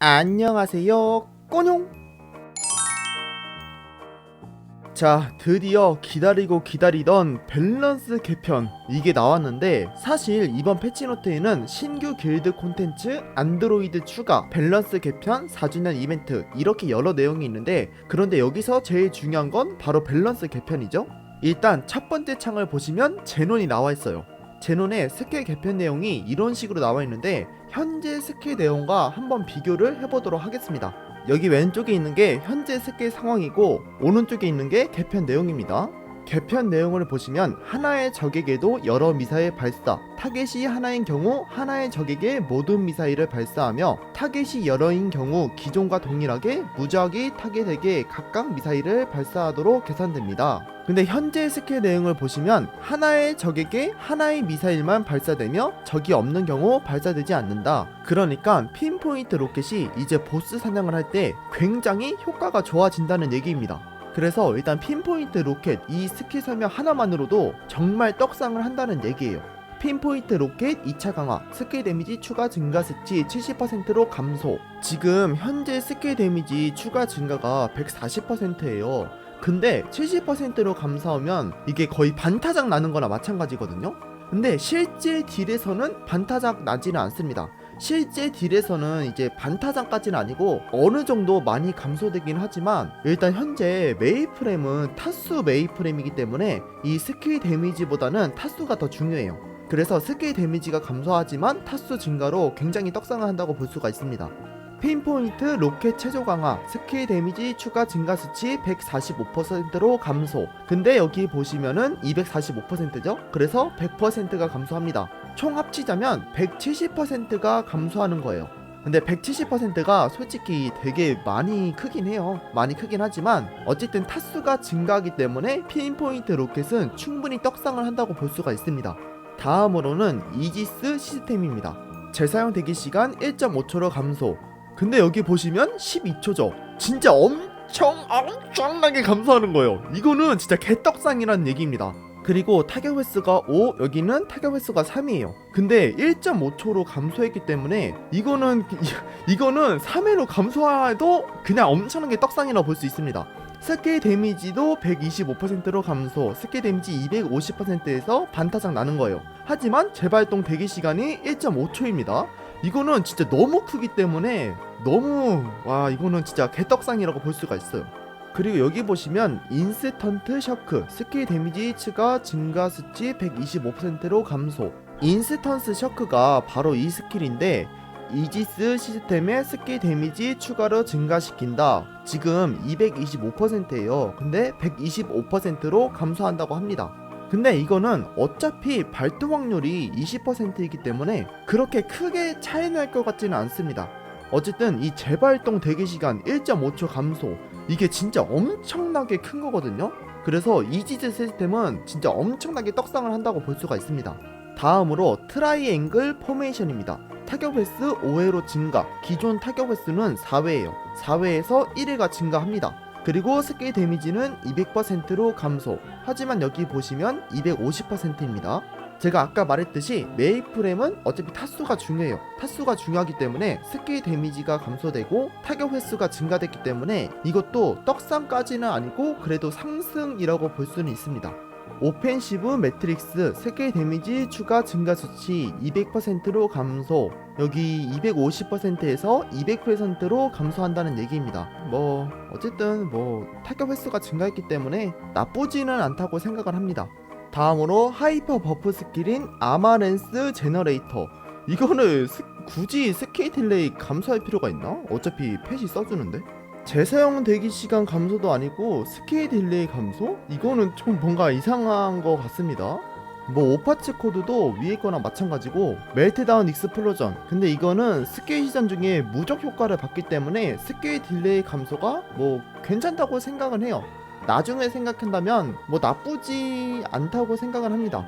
안녕하세요. 꼬뇽! 자 드디어 기다리고 기다리던 밸런스 개편. 이게 나왔는데 사실 이번 패치노트에는 신규 길드 콘텐츠 안드로이드 추가 밸런스 개편 4주년 이벤트 이렇게 여러 내용이 있는데 그런데 여기서 제일 중요한 건 바로 밸런스 개편이죠. 일단 첫 번째 창을 보시면 제논이 나와 있어요. 제논의 스킬 개편 내용이 이런 식으로 나와 있는데 현재 스킬 내용과 한번 비교를 해보도록 하겠습니다. 여기 왼쪽에 있는 게 현재 스킬 상황이고 오른쪽에 있는 게 개편 내용입니다. 개편 내용을 보시면 하나의 적에게도 여러 미사일 발사, 타겟이 하나인 경우 하나의 적에게 모든 미사일을 발사하며 타겟이 여러인 경우 기존과 동일하게 무작위 타겟에게 각각 미사일을 발사하도록 계산됩니다. 근데 현재 스킬 내용을 보시면 하나의 적에게 하나의 미사일만 발사되며 적이 없는 경우 발사되지 않는다. 그러니까 핀포인트 로켓이 이제 보스 사냥을 할 때 굉장히 효과가 좋아진다는 얘기입니다. 그래서 일단 핀포인트 로켓 이 스킬 설명 하나만으로도 정말 떡상을 한다는 얘기예요. 핀포인트 로켓 2차 강화, 스킬 데미지 추가 증가 수치 70%로 감소. 지금 현재 스킬 데미지 추가 증가가 140%예요. 근데 70%로 감소하면 이게 거의 반타작 나는 거나 마찬가지거든요. 근데 실제 딜에서는 반타작 나지는 않습니다. 실제 딜에서는 이제 반타작까지는 아니고 어느 정도 많이 감소되긴 하지만 일단 현재 메이프렘은 타수 메이프렘이기 때문에 이 스킬 데미지보다는 타수가 더 중요해요. 그래서 스킬 데미지가 감소하지만 타수 증가로 굉장히 떡상을 한다고 볼 수가 있습니다. 핀포인트 로켓 체조 강화 스킬 데미지 추가 증가 수치 145%로 감소 근데 여기 보시면은 245%죠 그래서 100%가 감소합니다 총 합치자면 170%가 감소하는 거예요 근데 170%가 솔직히 되게 많이 크긴 해요 많이 크긴 하지만 어쨌든 타수가 증가하기 때문에 핀포인트 로켓은 충분히 떡상을 한다고 볼 수가 있습니다 다음으로는 이지스 시스템입니다 재사용 대기 시간 1.5초로 감소 근데 여기 보시면 12초죠. 진짜 엄청 엄청나게 감소하는 거예요. 이거는 진짜 개떡상이라는 얘기입니다. 그리고 타격 횟수가 5, 여기는 타격 횟수가 3이에요. 근데 1.5초로 감소했기 때문에 이거는 이, 이거는 3회로 감소해도 그냥 엄청나게 떡상이라고 볼수 있습니다. 스킬 데미지도 125%로 감소, 스킬 데미지 250%에서 반타작 나는 거예요. 하지만 재발동 대기 시간이 1.5초입니다. 이거는 진짜 너무 크기 때문에 너무 와 이거는 진짜 개떡상이라고 볼 수가 있어요. 그리고 여기 보시면 인스턴트 셔크 스킬 데미지 추가 증가 수치 125%로 감소. 인스턴스 셔크가 바로 이 스킬인데 이지스 시스템의 스킬 데미지 추가로 증가시킨다. 지금 225%예요. 근데 125%로 감소한다고 합니다. 근데 이거는 어차피 발동 확률이 20%이기 때문에 그렇게 크게 차이 날 것 같지는 않습니다. 어쨌든 이 재발동 대기 시간 1.5초 감소 이게 진짜 엄청나게 큰 거거든요. 그래서 이지즈 시스템은 진짜 엄청나게 떡상을 한다고 볼 수가 있습니다. 다음으로 트라이앵글 포메이션입니다. 타격 횟수 5회로 증가. 기존 타격 횟수는 4회예요. 4회에서 1회가 증가합니다. 그리고 스킬 데미지는 200%로 감소. 하지만 여기 보시면 250%입니다. 제가 아까 말했듯이 메이프렘은 어차피 타수가 중요해요. 타수가 중요하기 때문에 스킬 데미지가 감소되고 타격 횟수가 증가됐기 때문에 이것도 떡상까지는 아니고 그래도 상승이라고 볼 수는 있습니다. 오펜시브 매트릭스 스킬 데미지 추가 증가 수치 200%로 감소 여기 250%에서 200%로 감소한다는 얘기입니다. 뭐 어쨌든 뭐 타격 횟수가 증가했기 때문에 나쁘지는 않다고 생각을 합니다. 다음으로 하이퍼 버프 스킬인 아마렌스 제너레이터. 이거는 스- 굳이 스킬 딜레이 감소할 필요가 있나? 어차피 펫이 써주는데? 재사용 대기 시간 감소도 아니고 스킬 딜레이 감소? 이거는 좀 뭔가 이상한 것 같습니다. 뭐 오파츠 코드도 위에 거랑 마찬가지고 멜트다운 익스플로전. 근데 이거는 스킬 시전 중에 무적 효과를 받기 때문에 스킬 딜레이 감소가 뭐 괜찮다고 생각은 해요 나중에 생각한다면 뭐 나쁘지 않다고 생각을 합니다.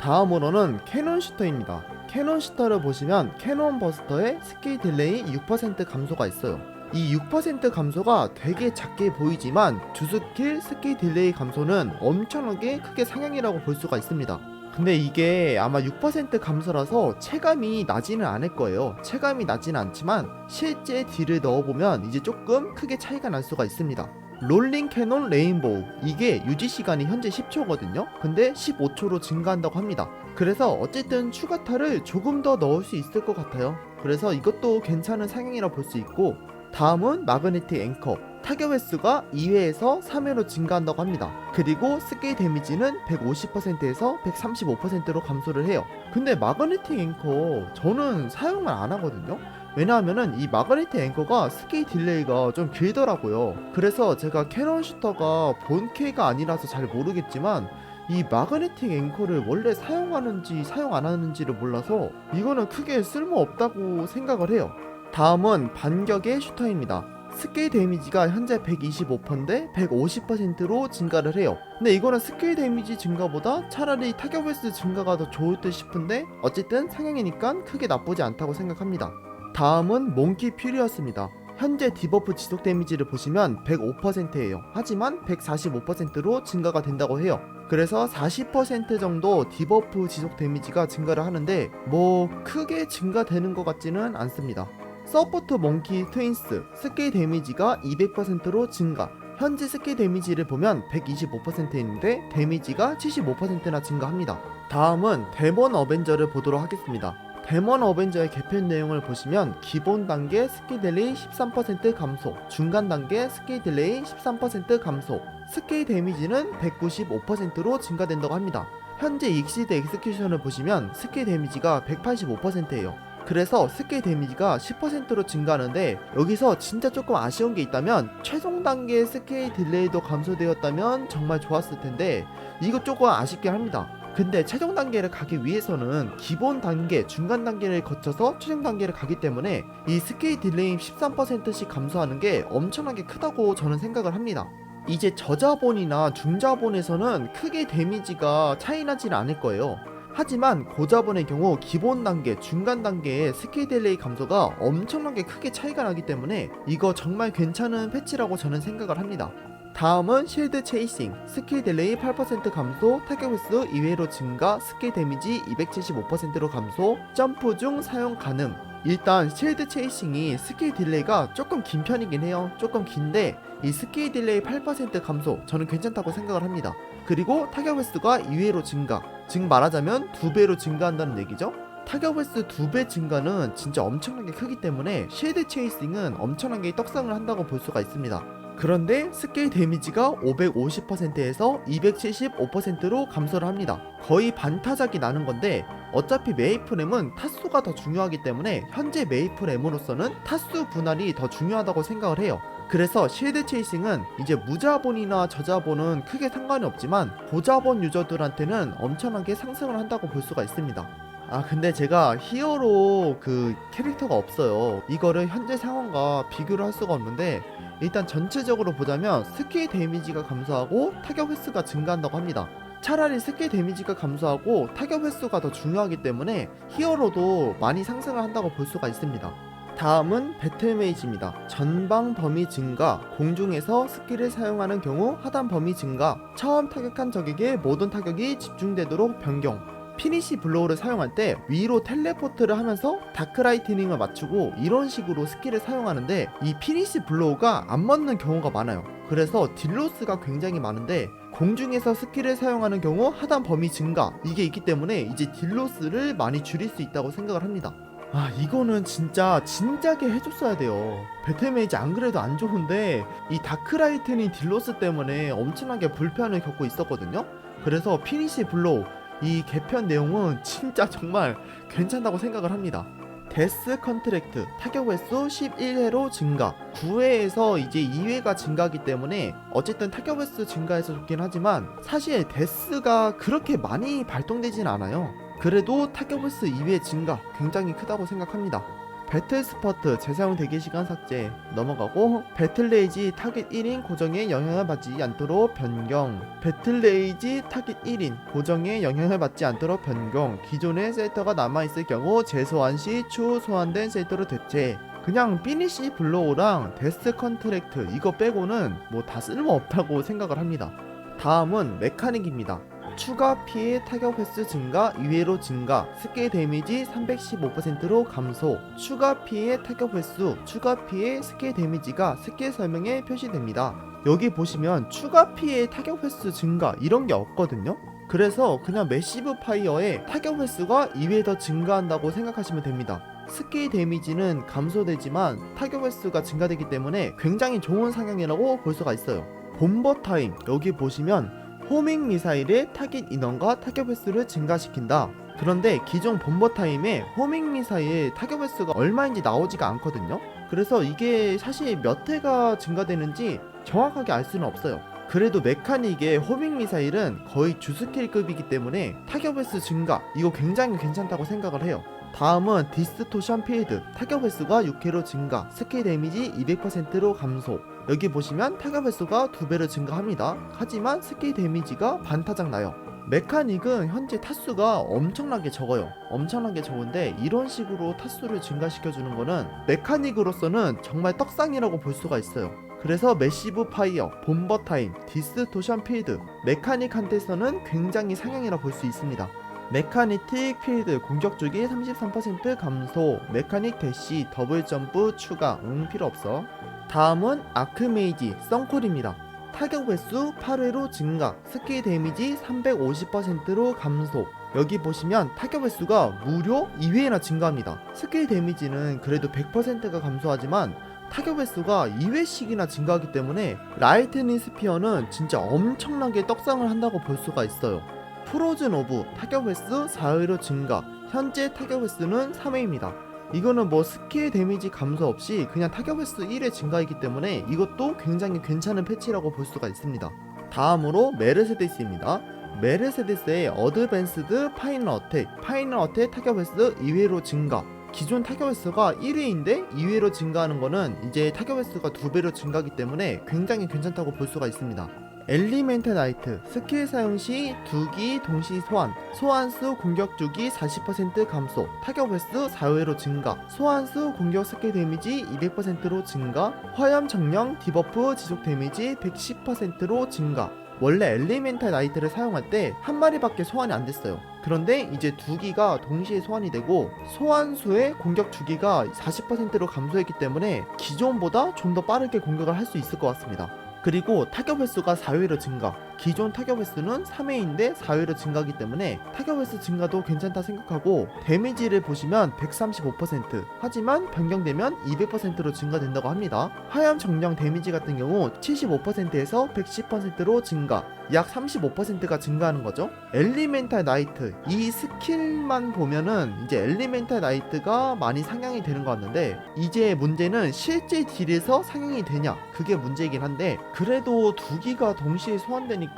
다음으로는 캐논 슈터입니다. 캐논 슈터를 보시면 캐논 버스터의 스킬 딜레이 6% 감소가 있어요. 이 6% 감소가 되게 작게 보이지만 주스킬 스킬 딜레이 감소는 엄청나게 크게 상향이라고 볼 수가 있습니다. 근데 이게 아마 6% 감소라서 체감이 나지는 않을 거예요. 체감이 나지는 않지만 실제 딜을 넣어보면 이제 조금 크게 차이가 날 수가 있습니다. 롤링 캐논 레인보우 이게 유지 시간이 현재 10초거든요. 근데 15초로 증가한다고 합니다. 그래서 어쨌든 추가타를 조금 더 넣을 수 있을 것 같아요. 그래서 이것도 괜찮은 상향이라 볼 수 있고 다음은 마그네틱 앵커 타격 횟수가 2회에서 3회로 증가한다고 합니다. 그리고 스케일 데미지는 150%에서 135%로 감소를 해요. 근데 마그네틱 앵커 저는 사용을 안 하거든요. 왜냐하면은 이 마그네틱 앵커가 스케일 딜레이가 좀 길더라고요. 그래서 제가 캐논 슈터가 본캐가 아니라서 잘 모르겠지만 이 마그네틱 앵커를 원래 사용하는지 사용 안 하는지를 몰라서 이거는 크게 쓸모 없다고 생각을 해요. 다음은 반격의 슈터입니다. 스케일 데미지가 현재 125%인데 150%로 증가를 해요. 근데 이거는 스케일 데미지 증가보다 차라리 타격 횟수 증가가 더 좋을 듯 싶은데 어쨌든 상향이니까 크게 나쁘지 않다고 생각합니다. 다음은 몽키 퓨리어스입니다. 현재 디버프 지속 데미지를 보시면 105%예요. 하지만 145%로 증가가 된다고 해요. 그래서 40% 정도 디버프 지속 데미지가 증가를 하는데 뭐 크게 증가되는 것 같지는 않습니다. 서포트 몽키 트윈스 스케일 데미지가 200%로 증가. 현재 스케일 데미지를 보면 125%인데 데미지가 75%나 증가합니다. 다음은 데몬 어벤져를 보도록 하겠습니다. 데몬 어벤져의 개편 내용을 보시면 기본 단계 스킬 딜레이 13% 감소, 중간 단계 스킬 딜레이 13% 감소, 스킬 데미지는 195%로 증가된다고 합니다. 현재 익시드 엑스큐션을 보시면 스킬 데미지가 185%예요. 그래서 스킬 데미지가 10%로 증가하는데 여기서 진짜 조금 아쉬운 게 있다면 최종 단계 스킬 딜레이도 감소되었다면 정말 좋았을 텐데 이거 조금 아쉽긴 합니다. 근데 최종 단계를 가기 위해서는 기본 단계, 중간 단계를 거쳐서 최종 단계를 가기 때문에 이 스케일 딜레이 13%씩 감소하는 게 엄청나게 크다고 저는 생각을 합니다. 이제 저자본이나 중자본에서는 크게 데미지가 차이 나지는 않을 거예요. 하지만 고자본의 경우 기본 단계, 중간 단계의 스케일 딜레이 감소가 엄청나게 크게 차이가 나기 때문에 이거 정말 괜찮은 패치라고 저는 생각을 합니다. 다음은 실드 체이싱 스킬 딜레이 8% 감소 타격 횟수 2회로 증가 스킬 데미지 275%로 감소 점프 중 사용 가능 일단 실드 체이싱이 스킬 딜레이가 조금 긴 편이긴 해요. 조금 긴데 이 스킬 딜레이 8% 감소 저는 괜찮다고 생각을 합니다. 그리고 타격 횟수가 2회로 증가. 즉 말하자면 2배로 증가한다는 얘기죠 타격 횟수 2배 증가는 진짜 엄청나게 크기 때문에 실드 체이싱은 엄청나게 떡상을 한다고 볼 수가 있습니다 그런데 스케일 데미지가 550%에서 275%로 감소를 합니다. 거의 반타작이 나는 건데 어차피 메이플엠은 타수가 더 중요하기 때문에 현재 메이플엠으로서는 타수 분할이 더 중요하다고 생각을 해요. 그래서 실드 체이싱은 이제 무자본이나 저자본은 크게 상관이 없지만 고자본 유저들한테는 엄청나게 상승을 한다고 볼 수가 있습니다. 아 근데 제가 히어로 그 캐릭터가 없어요. 이거를 현재 상황과 비교를 할 수가 없는데 일단 전체적으로 보자면 스킬 데미지가 감소하고 타격 횟수가 증가한다고 합니다. 차라리 스킬 데미지가 감소하고 타격 횟수가 더 중요하기 때문에 히어로도 많이 상승을 한다고 볼 수가 있습니다. 다음은 배틀 메이지입니다. 전방 범위 증가, 공중에서 스킬을 사용하는 경우 하단 범위 증가, 처음 타격한 적에게 모든 타격이 집중되도록 변경, 피니시 블로우를 사용할 때 위로 텔레포트를 하면서 다크라이트닝을 맞추고 이런 식으로 스킬을 사용하는데 이 피니시 블로우가 안 맞는 경우가 많아요. 그래서 딜로스가 굉장히 많은데 공중에서 스킬을 사용하는 경우 하단 범위 증가 이게 있기 때문에 이제 딜로스를 많이 줄일 수 있다고 생각을 합니다. 아 이거는 진짜 진작에 해줬어야 돼요 배틀메이지 안 그래도 안 좋은데 이 다크라이트닝 딜로스 때문에 엄청나게 불편을 겪고 있었거든요 그래서 피니시 블로우 이 개편 내용은 진짜 정말 괜찮다고 생각을 합니다. 데스 컨트랙트 타격 횟수 11회로 증가 9회에서 이제 2회가 증가하기 때문에 어쨌든 타격 횟수 증가해서 좋긴 하지만 사실 데스가 그렇게 많이 발동되진 않아요 그래도 타격 횟수 2회 증가 굉장히 크다고 생각합니다 배틀 스퍼트 재사용 대기 시간 삭제. 넘어가고 배틀레이지 타겟 1인 고정에 영향을 받지 않도록 변경. 배틀레이지 타겟 1인 고정에 영향을 받지 않도록 변경. 기존의 셀터가 남아있을 경우 재소환 시 추후 소환된 셀터로 대체. 그냥 피니시 블로우랑 데스 컨트랙트 이거 빼고는 뭐 다 쓸모없다고 생각을 합니다. 다음은 메카닉입니다 추가 피해 타격 횟수 증가, 이외로 증가, 스킬 데미지 315%로 감소, 추가 피해 타격 횟수, 추가 피해 스킬 데미지가 스킬 설명에 표시됩니다. 여기 보시면 추가 피해 타격 횟수 증가 이런 게 없거든요. 그래서 그냥 매시브 파이어의 타격 횟수가 2회 더 증가한다고 생각하시면 됩니다. 스킬 데미지는 감소되지만 타격 횟수가 증가되기 때문에 굉장히 좋은 상향이라고 볼 수가 있어요. 본버 타임 여기 보시면 호밍 미사일의 타깃 인원과 타격 횟수를 증가시킨다. 그런데 기존 본버 타임에 호밍 미사일 타격 횟수가 얼마인지 나오지가 않거든요. 그래서 이게 사실 몇 회가 증가되는지 정확하게 알 수는 없어요. 그래도 메카닉의 호밍 미사일은 거의 주스킬급이기 때문에 타격 횟수 증가 이거 굉장히 괜찮다고 생각을 해요. 다음은 디스토션 필드 타격 횟수가 6회로 증가 스킬 데미지 200%로 감소 여기 보시면 타격 횟수가 2배로 증가합니다. 하지만 스킬 데미지가 반타작 나요. 메카닉은 현재 타수가 엄청나게 적어요. 엄청나게 적은데 이런 식으로 타수를 증가시켜주는 거는 메카닉으로서는 정말 떡상이라고 볼 수가 있어요. 그래서 매시브 파이어, 본버 타임, 디스토션 필드 메카닉한테서는 굉장히 상향이라 볼 수 있습니다. 메카니틱 필드 공격 주기 33% 감소 메카닉 대시 더블 점프 추가 응 필요 없어 다음은 아크메이지 썬콜입니다. 타격 횟수 8회로 증가 스킬 데미지 350%로 감소. 여기 보시면 타격 횟수가 무려 2회나 증가합니다. 스킬 데미지는 그래도 100%가 감소하지만 타격 횟수가 2회씩이나 증가하기 때문에 라이트닝 스피어는 진짜 엄청나게 떡상을 한다고 볼 수가 있어요. 프로즌 오브 타격 횟수 4회로 증가 현재 타격 횟수는 3회입니다 이거는 뭐 스킬 데미지 감소 없이 그냥 타격 횟수 1회 증가이기 때문에 이것도 굉장히 괜찮은 패치라고 볼 수가 있습니다. 다음으로 메르세데스입니다. 메르세데스의 어드밴스드 파이널 어택. 파이널 어택 타격 횟수 2회로 증가. 기존 타격 횟수가 1회인데 2회로 증가하는 거는 이제 타격 횟수가 2배로 증가하기 때문에 굉장히 괜찮다고 볼 수가 있습니다 엘리멘트 나이트 스킬 사용 시 두기 동시 소환 소환수 공격 주기 40% 감소 타격 횟수 4회로 증가 소환수 공격 스킬 데미지 200%로 증가 화염 정령 디버프 지속 데미지 110%로 증가 원래 엘리멘탈 나이트를 사용할 때 한 마리밖에 소환이 안 됐어요. 그런데 이제 두 기가 동시에 소환이 되고 소환수의 공격 주기가 40%로 감소했기 때문에 기존보다 좀 더 빠르게 공격을 할 수 있을 것 같습니다. 그리고 타격 횟수가 4회로 증가. 기존 타격 횟수는 3회인데 4회로 증가하기 때문에 타격 횟수 증가도 괜찮다 생각하고 데미지를 보시면 135% 하지만 변경되면 200%로 증가된다고 합니다. 화염 정령 데미지 같은 경우 75%에서 110%로 증가. 약 35%가 증가하는 거죠. 엘리멘탈 나이트 이 스킬만 보면은 이제 엘리멘탈 나이트가 많이 상향이 되는 것 같는데 이제 문제는 실제 딜에서 상향이 되냐 그게 문제이긴 한데 그래도 두 기가 동시에 소환되니까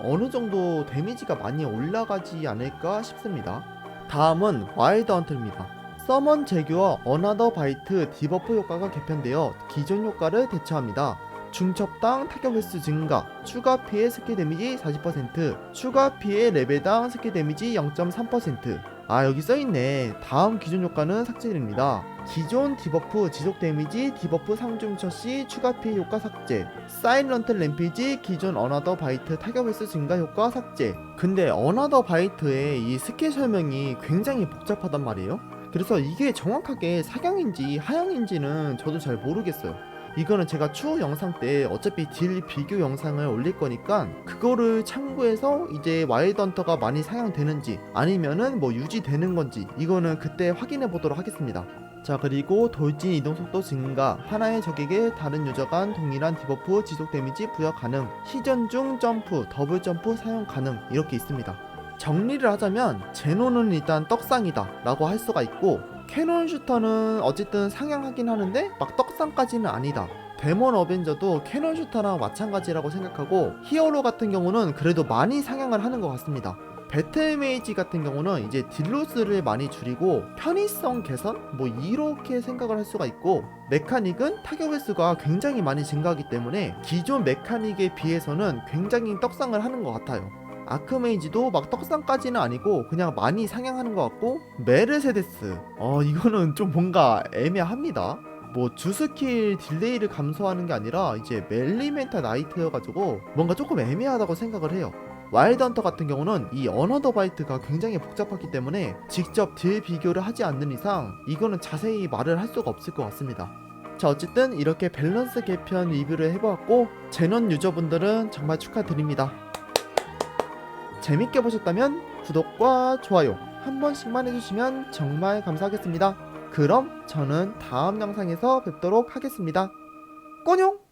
어느 정도 데미지가 많이 올라가지 않을까 싶습니다. 다음은 와일드 헌트입니다. 서먼 제규어 어나더 바이트 디버프 효과가 개편되어 기존 효과를 대처합니다. 중첩당 타격 횟수 증가, 추가 피해 스킬 데미지 40%, 추가 피해 레벨당 스킬 데미지 0.3%. 아 여기 써있네. 다음 기존 효과는 삭제됩니다. 기존 디버프 지속 데미지 디버프 상중 처 시 추가 피해 효과 삭제. 사일런트 램피지 기존 어나더 바이트 타격 횟수 증가 효과 삭제. 근데 어나더 바이트의 이 스킬 설명이 굉장히 복잡하단 말이에요. 그래서 이게 정확하게 사경인지 하향인지는 저도 잘 모르겠어요. 이거는 제가 추후 영상 때 어차피 딜 비교 영상을 올릴 거니까 그거를 참고해서 이제 와일드 헌터가 많이 상향되는지 아니면은 뭐 유지되는 건지 이거는 그때 확인해 보도록 하겠습니다. 자 그리고 돌진 이동 속도 증가 하나의 적에게 다른 유저 간 동일한 디버프 지속 데미지 부여 가능 시전 중 점프 더블 점프 사용 가능 이렇게 있습니다. 정리를 하자면 제노는 일단 떡상이다 라고 할 수가 있고 캐논 슈터는 어쨌든 상향하긴 하는데 막 떡상까지는 아니다. 데몬 어벤져도 캐논 슈터랑 마찬가지라고 생각하고 히어로 같은 경우는 그래도 많이 상향을 하는 것 같습니다. 배틀 메이지 같은 경우는 이제 딜로스를 많이 줄이고 편의성 개선 뭐 이렇게 생각을 할 수가 있고 메카닉은 타격 횟수가 굉장히 많이 증가하기 때문에 기존 메카닉에 비해서는 굉장히 떡상을 하는 것 같아요. 아크메이지도 막 떡상까지는 아니고 그냥 많이 상향하는 것 같고 메르세데스 어 이거는 좀 뭔가 애매합니다 뭐 주스킬 딜레이를 감소하는 게 아니라 이제 멜리멘탈 나이트여가지고 뭔가 조금 애매하다고 생각을 해요 와일드 헌터 같은 경우는 이 어너더 바이트가 굉장히 복잡하기 때문에 직접 딜 비교를 하지 않는 이상 이거는 자세히 말을 할 수가 없을 것 같습니다. 자 어쨌든 이렇게 밸런스 개편 리뷰를 해보았고 제넌 유저분들은 정말 축하드립니다. 재밌게 보셨다면 구독과 좋아요 한 번씩만 해주시면 정말 감사하겠습니다. 그럼 저는 다음 영상에서 뵙도록 하겠습니다. 꼬뇽!